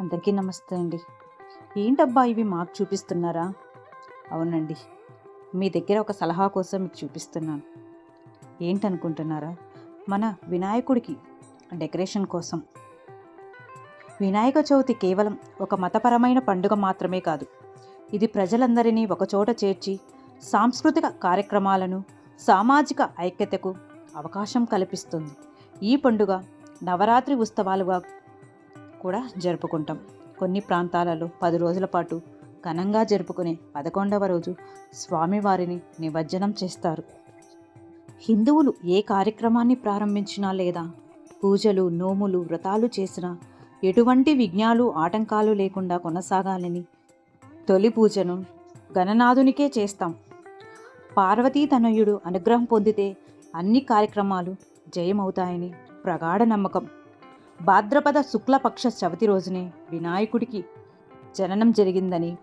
అందరికీ నమస్తే అండి. ఏంటబ్బా ఇవి మాకు చూపిస్తున్నారా? అవునండి. మీ దగ్గర ఒక సలహా కోసం మీకు చూపిస్తున్నాను. ఏంటనుకుంటున్నారా? మన వినాయకుడికి డెకరేషన్ కోసం. వినాయక చవితి కేవలం ఒక మతపరమైన పండుగ మాత్రమే కాదు. ఇది ప్రజలందరినీ ఒకచోట చేర్చి సాంస్కృతిక కార్యక్రమాలను సామాజిక ఐక్యతకు అవకాశం కల్పిస్తుంది. ఈ పండుగ నవరాత్రి ఉత్సవాలుగా కూడా జరుపుకుంటాం. కొన్ని ప్రాంతాలలో పది రోజుల పాటు ఘనంగా జరుపుకునే పదకొండవ రోజు స్వామివారిని నిమజ్జనం చేస్తారు. హిందువులు ఏ కార్యక్రమాన్ని ప్రారంభించినా లేదా పూజలు నోములు వ్రతాలు చేసినా ఎటువంటి విఘ్నాలు ఆటంకాలు లేకుండా కొనసాగాలని తొలి పూజను గణనాథునికే చేస్తాం. పార్వతీ తనయుడు అనుగ్రహం పొందితే అన్ని కార్యక్రమాలు జయమవుతాయని ప్రగాఢ నమ్మకం. భాద్రపద శుక్లపక్ష చవితి రోజునే వినాయకుడికి జననం జరిగిందని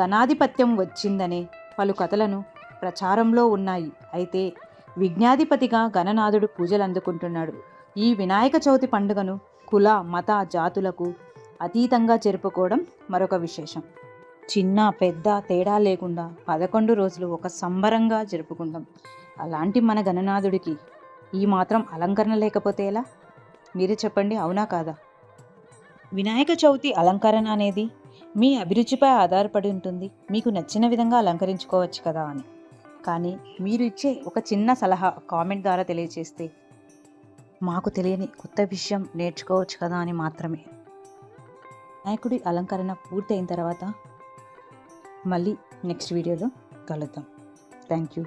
గణాధిపత్యం వచ్చిందనే పలు కథలను ప్రచారంలో ఉన్నాయి. అయితే విజ్ఞాధిపతిగా గణనాథుడు పూజలు అందుకుంటున్నాడు. ఈ వినాయక చవితి పండుగను కుల మత జాతులకు అతీతంగా జరుపుకోవడం మరొక విశేషం. చిన్న పెద్ద తేడా లేకుండా పదకొండు రోజులు ఒక సంబరంగా జరుపుకుంటాం. అలాంటి మన గణనాథుడికి ఈ మాత్రం అలంకరణ లేకపోతే ఎలా? మీరే చెప్పండి అవునా కాదా? వినాయక చవితి అలంకరణ అనేది మీ అభిరుచిపై ఆధారపడి ఉంటుంది. మీకు నచ్చిన విధంగా అలంకరించుకోవచ్చు కదా అని. కానీ మీరు ఇచ్చే ఒక చిన్న సలహా కామెంట్ ద్వారా తెలియజేస్తే మాకు తెలియని కొత్త విషయం నేర్చుకోవచ్చు కదా అని మాత్రమే. వినాయకుడి అలంకరణ పూర్తయిన తర్వాత మళ్ళీ నెక్స్ట్ వీడియోలో కలుద్దాం. Thank you.